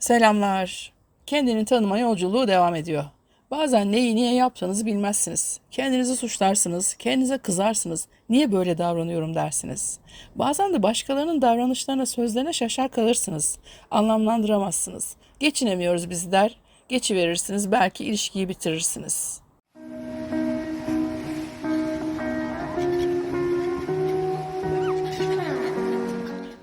Selamlar. Kendini tanıma yolculuğu devam ediyor. Bazen neyi niye yaptığınızı bilmezsiniz. Kendinizi suçlarsınız, kendinize kızarsınız. Niye böyle davranıyorum dersiniz. Bazen de başkalarının davranışlarına, sözlerine şaşar kalırsınız. Anlamlandıramazsınız. Geçinemiyoruz biz der. Geçiverirsiniz, belki ilişkiyi bitirirsiniz.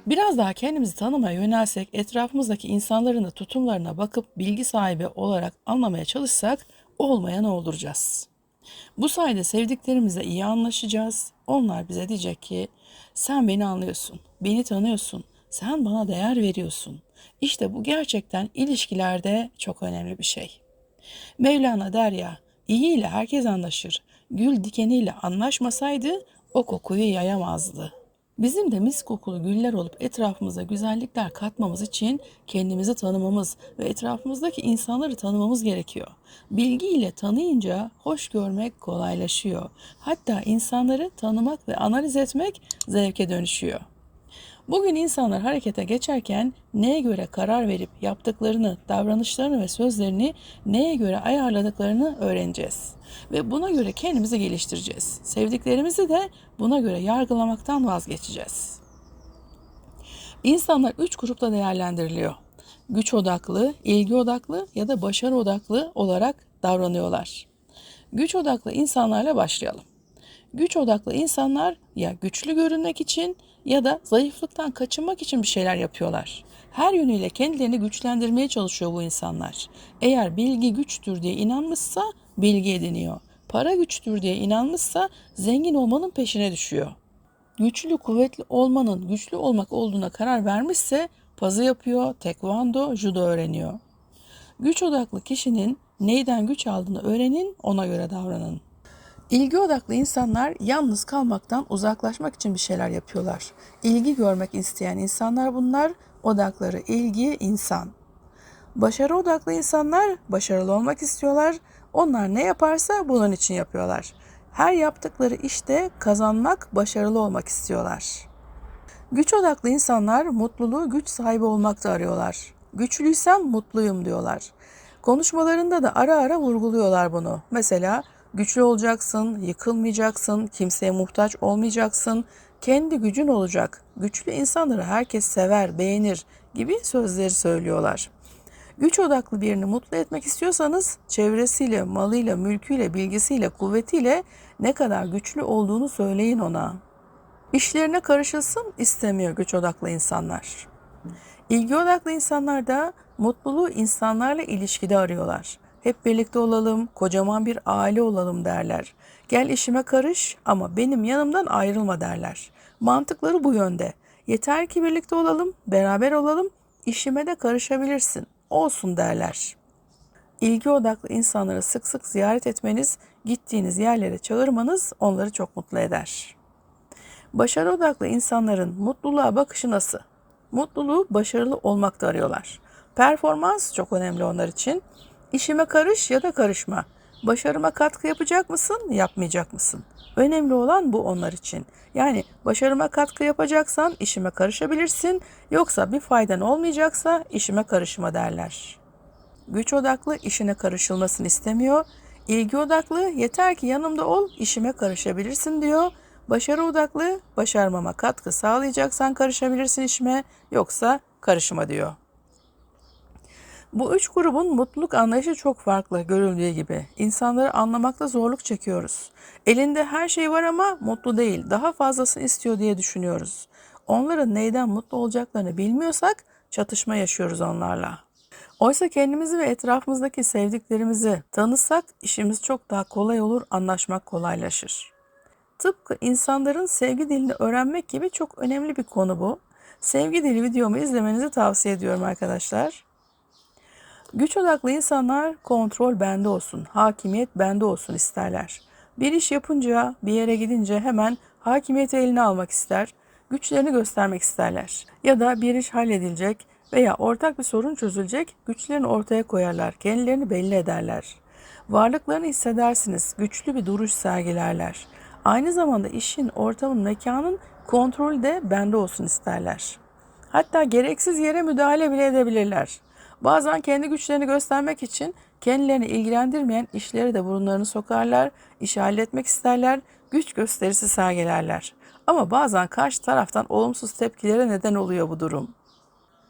Biraz daha kendimizi tanımaya yönelsek, etrafımızdaki insanların da tutumlarına bakıp bilgi sahibi olarak anlamaya çalışsak olmayanı olduracağız. Bu sayede sevdiklerimizle iyi anlaşacağız. Onlar bize diyecek ki sen beni anlıyorsun, beni tanıyorsun, sen bana değer veriyorsun. İşte bu gerçekten ilişkilerde çok önemli bir şey. Mevlana der ya, iyi ile herkes anlaşır. Gül dikeniyle anlaşmasaydı o kokuyu yayamazdı. Bizim de mis kokulu güller olup etrafımıza güzellikler katmamız için kendimizi tanımamız ve etrafımızdaki insanları tanımamız gerekiyor. Bilgiyle tanıyınca hoş görmek kolaylaşıyor. Hatta insanları tanımak ve analiz etmek zevke dönüşüyor. Bugün insanlar harekete geçerken neye göre karar verip yaptıklarını, davranışlarını ve sözlerini neye göre ayarladıklarını öğreneceğiz. Ve buna göre kendimizi geliştireceğiz. Sevdiklerimizi de buna göre yargılamaktan vazgeçeceğiz. İnsanlar üç grupta değerlendiriliyor. Güç odaklı, ilgi odaklı ya da başarı odaklı olarak davranıyorlar. Güç odaklı insanlarla başlayalım. Güç odaklı insanlar ya güçlü görünmek için ya da zayıflıktan kaçınmak için bir şeyler yapıyorlar. Her yönüyle kendilerini güçlendirmeye çalışıyor bu insanlar. Eğer bilgi güçtür diye inanmışsa bilgi ediniyor. Para güçtür diye inanmışsa zengin olmanın peşine düşüyor. Güçlü, kuvvetli olmanın güçlü olmak olduğuna karar vermişse pazı yapıyor, tekvando, judo öğreniyor. Güç odaklı kişinin neyden güç aldığını öğrenin, ona göre davranın. İlgi odaklı insanlar yalnız kalmaktan uzaklaşmak için bir şeyler yapıyorlar. İlgi görmek isteyen insanlar bunlar, odakları ilgi, insan. Başarı odaklı insanlar başarılı olmak istiyorlar. Onlar ne yaparsa bunun için yapıyorlar. Her yaptıkları işte kazanmak, başarılı olmak istiyorlar. Güç odaklı insanlar mutluluğu güç sahibi olmakta arıyorlar. Güçlüysem mutluyum diyorlar. Konuşmalarında da ara ara vurguluyorlar bunu. Mesela güçlü olacaksın, yıkılmayacaksın, kimseye muhtaç olmayacaksın, kendi gücün olacak. Güçlü insanları herkes sever, beğenir gibi sözleri söylüyorlar. Güç odaklı birini mutlu etmek istiyorsanız çevresiyle, malıyla, mülküyle, bilgisiyle, kuvvetiyle ne kadar güçlü olduğunu söyleyin ona. İşlerine karışılsın istemiyor güç odaklı insanlar. İlgi odaklı insanlar da mutluluğu insanlarla ilişkide arıyorlar. Hep birlikte olalım, kocaman bir aile olalım derler. Gel işime karış ama benim yanımdan ayrılma derler. Mantıkları bu yönde. Yeter ki birlikte olalım, beraber olalım, işime de karışabilirsin. Olsun derler. İlgi odaklı insanları sık sık ziyaret etmeniz, gittiğiniz yerlere çağırmanız onları çok mutlu eder. Başarı odaklı insanların mutluluğa bakışı nasıl? Mutluluğu başarılı olmakta arıyorlar. Performans çok önemli onlar için. İşime karış ya da karışma. Başarıma katkı yapacak mısın, yapmayacak mısın? Önemli olan bu onlar için. Yani başarıma katkı yapacaksan işime karışabilirsin, yoksa bir faydan olmayacaksa işime karışma derler. Güç odaklı işine karışılmasını istemiyor. İlgi odaklı yeter ki yanımda ol, işime karışabilirsin diyor. Başarı odaklı başarmama katkı sağlayacaksan karışabilirsin işime, yoksa karışma diyor. Bu üç grubun mutluluk anlayışı çok farklı görüldüğü gibi. İnsanları anlamakta zorluk çekiyoruz. Elinde her şey var ama mutlu değil, daha fazlasını istiyor diye düşünüyoruz. Onların neyden mutlu olacaklarını bilmiyorsak çatışma yaşıyoruz onlarla. Oysa kendimizi ve etrafımızdaki sevdiklerimizi tanısak işimiz çok daha kolay olur, anlaşmak kolaylaşır. Tıpkı insanların sevgi dilini öğrenmek gibi çok önemli bir konu bu. Sevgi dili videomu izlemenizi tavsiye ediyorum arkadaşlar. Güç odaklı insanlar kontrol bende olsun, hakimiyet bende olsun isterler. Bir iş yapınca, bir yere gidince hemen hakimiyeti eline almak ister, güçlerini göstermek isterler. Ya da bir iş halledilecek veya ortak bir sorun çözülecek, güçlerini ortaya koyarlar, kendilerini belli ederler. Varlıklarını hissedersiniz, güçlü bir duruş sergilerler. Aynı zamanda işin, ortamın, mekanın kontrolü de bende olsun isterler. Hatta gereksiz yere müdahale bile edebilirler. Bazen kendi güçlerini göstermek için kendilerini ilgilendirmeyen işlere de burunlarını sokarlar, işi halletmek isterler, güç gösterisi sergilerler. Ama bazen karşı taraftan olumsuz tepkilere neden oluyor bu durum.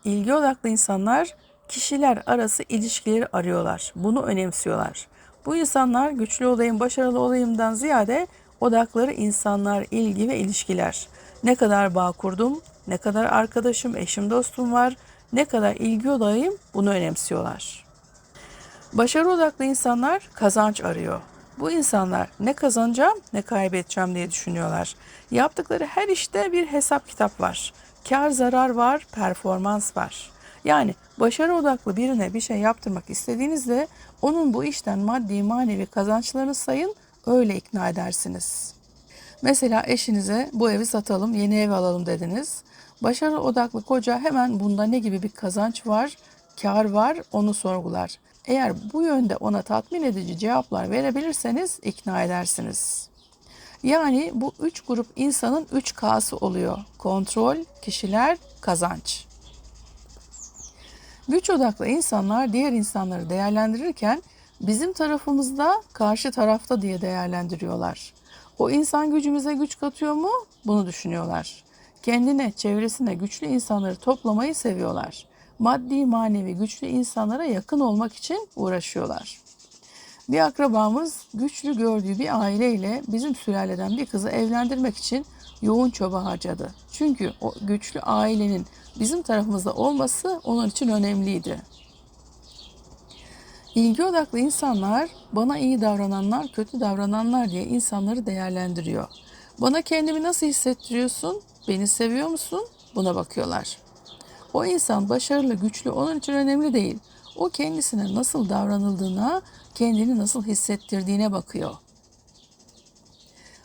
İlgi odaklı insanlar kişiler arası ilişkileri arıyorlar. Bunu önemsiyorlar. Bu insanlar güçlü olayım, başarılı olayımdan ziyade odakları insanlar, ilgi ve ilişkiler. Ne kadar bağ kurdum, ne kadar arkadaşım, eşim, dostum var, ne kadar ilgi odağıyım bunu önemsiyorlar. Başarı odaklı insanlar kazanç arıyor. Bu insanlar ne kazanacağım ne kaybedeceğim diye düşünüyorlar. Yaptıkları her işte bir hesap kitap var. Kar zarar var, performans var. Yani başarı odaklı birine bir şey yaptırmak istediğinizde onun bu işten maddi manevi kazançlarını sayın öyle ikna edersiniz. Mesela eşinize bu evi satalım yeni ev alalım dediniz. Başarı odaklı koca hemen bunda ne gibi bir kazanç var, kar var onu sorgular. Eğer bu yönde ona tatmin edici cevaplar verebilirseniz ikna edersiniz. Yani bu üç grup insanın üç K'sı oluyor. Kontrol, kişiler, kazanç. Güç odaklı insanlar diğer insanları değerlendirirken bizim tarafımızda karşı tarafta diye değerlendiriyorlar. O insan gücümüze güç katıyor mu? Bunu düşünüyorlar. Kendine, çevresine güçlü insanları toplamayı seviyorlar. Maddi, manevi güçlü insanlara yakın olmak için uğraşıyorlar. Bir akrabamız güçlü gördüğü bir aileyle bizim sülaleden bir kızı evlendirmek için yoğun çaba harcadı. Çünkü o güçlü ailenin bizim tarafımızda olması onun için önemliydi. İlgi odaklı insanlar bana iyi davrananlar, kötü davrananlar diye insanları değerlendiriyor. Bana kendimi nasıl hissettiriyorsun? Beni seviyor musun? Buna bakıyorlar. O insan başarılı, güçlü onun için önemli değil. O kendisine nasıl davranıldığına, kendini nasıl hissettirdiğine bakıyor.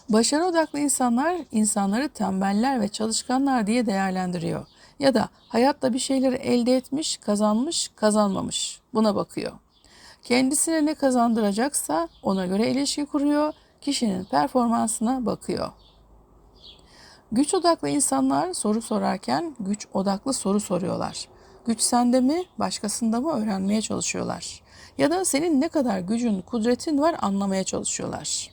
Başarı odaklı insanlar insanları tembeller ve çalışkanlar diye değerlendiriyor. Ya da hayatta bir şeyleri elde etmiş, kazanmış, kazanmamış. Buna bakıyor. Kendisine ne kazandıracaksa ona göre ilişki kuruyor, kişinin performansına bakıyor. Güç odaklı insanlar soru sorarken güç odaklı soru soruyorlar. Güç sende mi, başkasında mı öğrenmeye çalışıyorlar. Ya da senin ne kadar gücün, kudretin var anlamaya çalışıyorlar.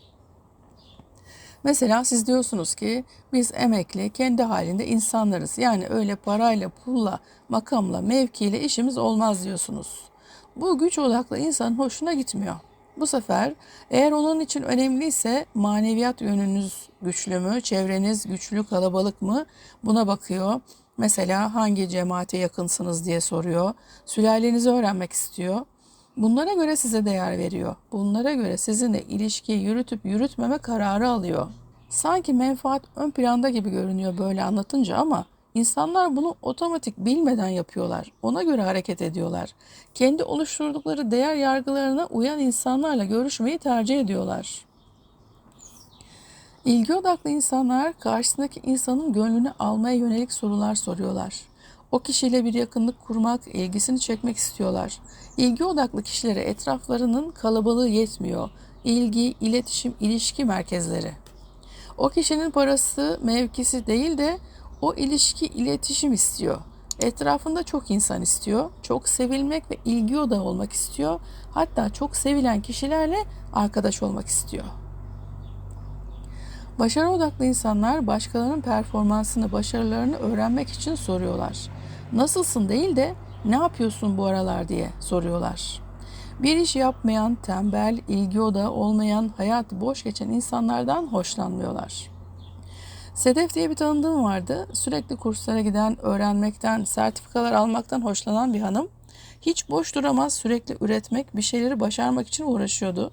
Mesela siz diyorsunuz ki biz emekli, kendi halinde insanlarız. Yani öyle parayla, pulla, makamla, mevkiyle işimiz olmaz diyorsunuz. Bu güç odaklı insanın hoşuna gitmiyor. Bu sefer eğer onun için önemliyse maneviyat yönünüz güçlü mü, çevreniz güçlü, kalabalık mı buna bakıyor. Mesela hangi cemaate yakınsınız diye soruyor. Sülalenizi öğrenmek istiyor. Bunlara göre size değer veriyor. Bunlara göre sizinle ilişki yürütüp yürütmeme kararı alıyor. Sanki menfaat ön planda gibi görünüyor böyle anlatınca ama insanlar bunu otomatik bilmeden yapıyorlar. Ona göre hareket ediyorlar. Kendi oluşturdukları değer yargılarına uyan insanlarla görüşmeyi tercih ediyorlar. İlgi odaklı insanlar karşısındaki insanın gönlünü almaya yönelik sorular soruyorlar. O kişiyle bir yakınlık kurmak, ilgisini çekmek istiyorlar. İlgi odaklı kişilere etraflarının kalabalığı yetmiyor. İlgi, iletişim, ilişki merkezleri. O kişinin parası, mevkisi değil de o ilişki, iletişim istiyor. Etrafında çok insan istiyor. Çok sevilmek ve ilgi odağı olmak istiyor. Hatta çok sevilen kişilerle arkadaş olmak istiyor. Başarı odaklı insanlar başkalarının performansını, başarılarını öğrenmek için soruyorlar. Nasılsın değil de ne yapıyorsun bu aralar diye soruyorlar. Bir iş yapmayan, tembel, ilgi odağı olmayan, hayat boş geçen insanlardan hoşlanmıyorlar. Sedef diye bir tanıdığım vardı. Sürekli kurslara giden, öğrenmekten, sertifikalar almaktan hoşlanan bir hanım. Hiç boş duramaz, sürekli üretmek, bir şeyleri başarmak için uğraşıyordu.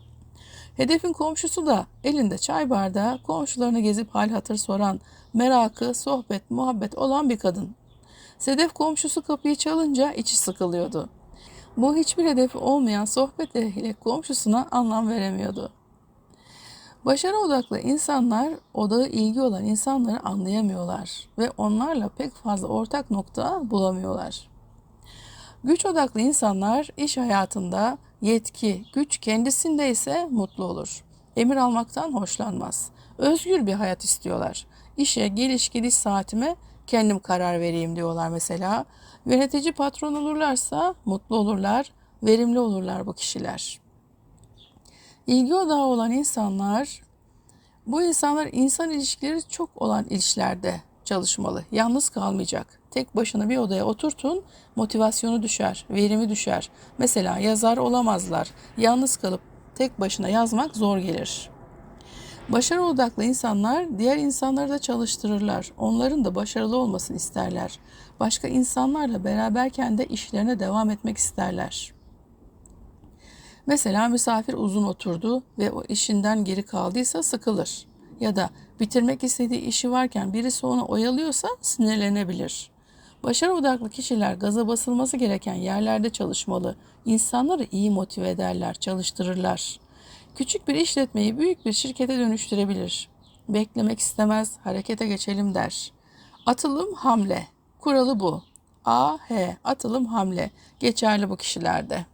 Hedefin komşusu da elinde çay bardağı, komşularını gezip hal hatır soran, merakı, sohbet, muhabbet olan bir kadın. Sedef komşusu kapıyı çalınca içi sıkılıyordu. Bu hiçbir hedefi olmayan sohbet ehli komşusuna anlam veremiyordu. Başarı odaklı insanlar odağı ilgi olan insanları anlayamıyorlar ve onlarla pek fazla ortak nokta bulamıyorlar. Güç odaklı insanlar iş hayatında yetki, güç kendisinde ise mutlu olur. Emir almaktan hoşlanmaz. Özgür bir hayat istiyorlar. İşe, geliş gidiş saatime kendim karar vereyim diyorlar mesela. Yönetici patron olurlarsa mutlu olurlar, verimli olurlar bu kişiler. İlgi odağı olan insanlar, bu insanlar insan ilişkileri çok olan ilişkilerde çalışmalı. Yalnız kalmayacak. Tek başına bir odaya oturtun, motivasyonu düşer, verimi düşer. Mesela yazar olamazlar. Yalnız kalıp tek başına yazmak zor gelir. Başarı odaklı insanlar diğer insanları da çalıştırırlar. Onların da başarılı olmasını isterler. Başka insanlarla beraberken de işlerine devam etmek isterler. Mesela misafir uzun oturdu ve o işinden geri kaldıysa sıkılır. Ya da bitirmek istediği işi varken birisi ona oyalıyorsa sinirlenebilir. Başarı odaklı kişiler gaza basılması gereken yerlerde çalışmalı. İnsanları iyi motive ederler, çalıştırırlar. Küçük bir işletmeyi büyük bir şirkete dönüştürebilir. Beklemek istemez, harekete geçelim der. Atılım hamle. Kuralı bu. A, H, atılım hamle. Geçerli bu kişilerde.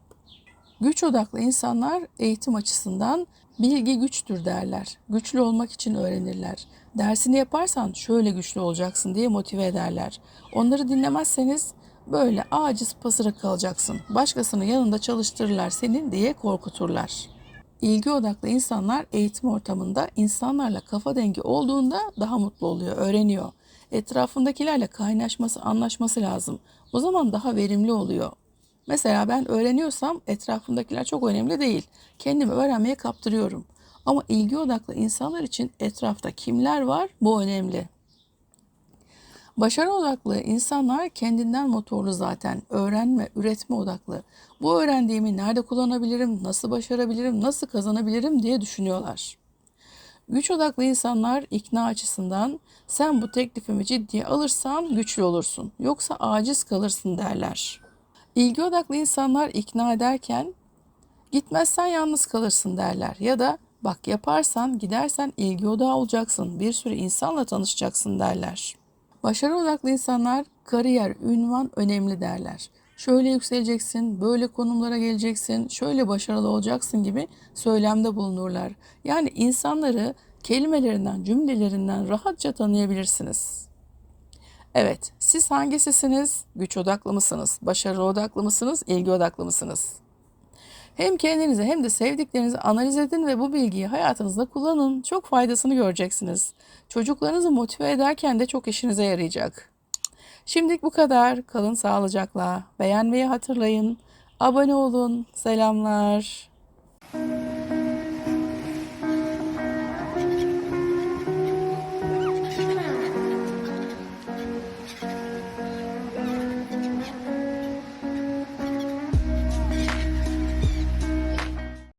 Güç odaklı insanlar eğitim açısından bilgi güçtür derler. Güçlü olmak için öğrenirler. Dersini yaparsan şöyle güçlü olacaksın diye motive ederler. Onları dinlemezseniz böyle aciz pasırık kalacaksın. Başkasını yanında çalıştırırlar senin diye korkuturlar. İlgi odaklı insanlar eğitim ortamında insanlarla kafa dengi olduğunda daha mutlu oluyor, öğreniyor. Etrafındakilerle kaynaşması, anlaşması lazım. O zaman daha verimli oluyor. Mesela ben öğreniyorsam etrafımdakiler çok önemli değil. Kendimi öğrenmeye kaptırıyorum. Ama ilgi odaklı insanlar için etrafta kimler var bu önemli. Başarı odaklı insanlar kendinden motorlu zaten. Öğrenme, üretme odaklı. Bu öğrendiğimi nerede kullanabilirim, nasıl başarabilirim, nasıl kazanabilirim diye düşünüyorlar. Güç odaklı insanlar ikna açısından sen bu teklifimi ciddiye alırsan güçlü olursun. Yoksa aciz kalırsın derler. İlgi odaklı insanlar ikna ederken gitmezsen yalnız kalırsın derler. Ya da bak yaparsan gidersen ilgi odağı olacaksın. Bir sürü insanla tanışacaksın derler. Başarı odaklı insanlar kariyer, ünvan önemli derler. Şöyle yükseleceksin, böyle konumlara geleceksin, şöyle başarılı olacaksın gibi söylemde bulunurlar. Yani insanları kelimelerinden, cümlelerinden rahatça tanıyabilirsiniz. Evet, siz hangisisiniz? Güç odaklı mısınız? Başarı odaklı mısınız? İlgi odaklı mısınız? Hem kendinizi hem de sevdiklerinizi analiz edin ve bu bilgiyi hayatınızda kullanın. Çok faydasını göreceksiniz. Çocuklarınızı motive ederken de çok işinize yarayacak. Şimdilik bu kadar. Kalın sağlıcakla. Beğenmeyi hatırlayın. Abone olun. Selamlar.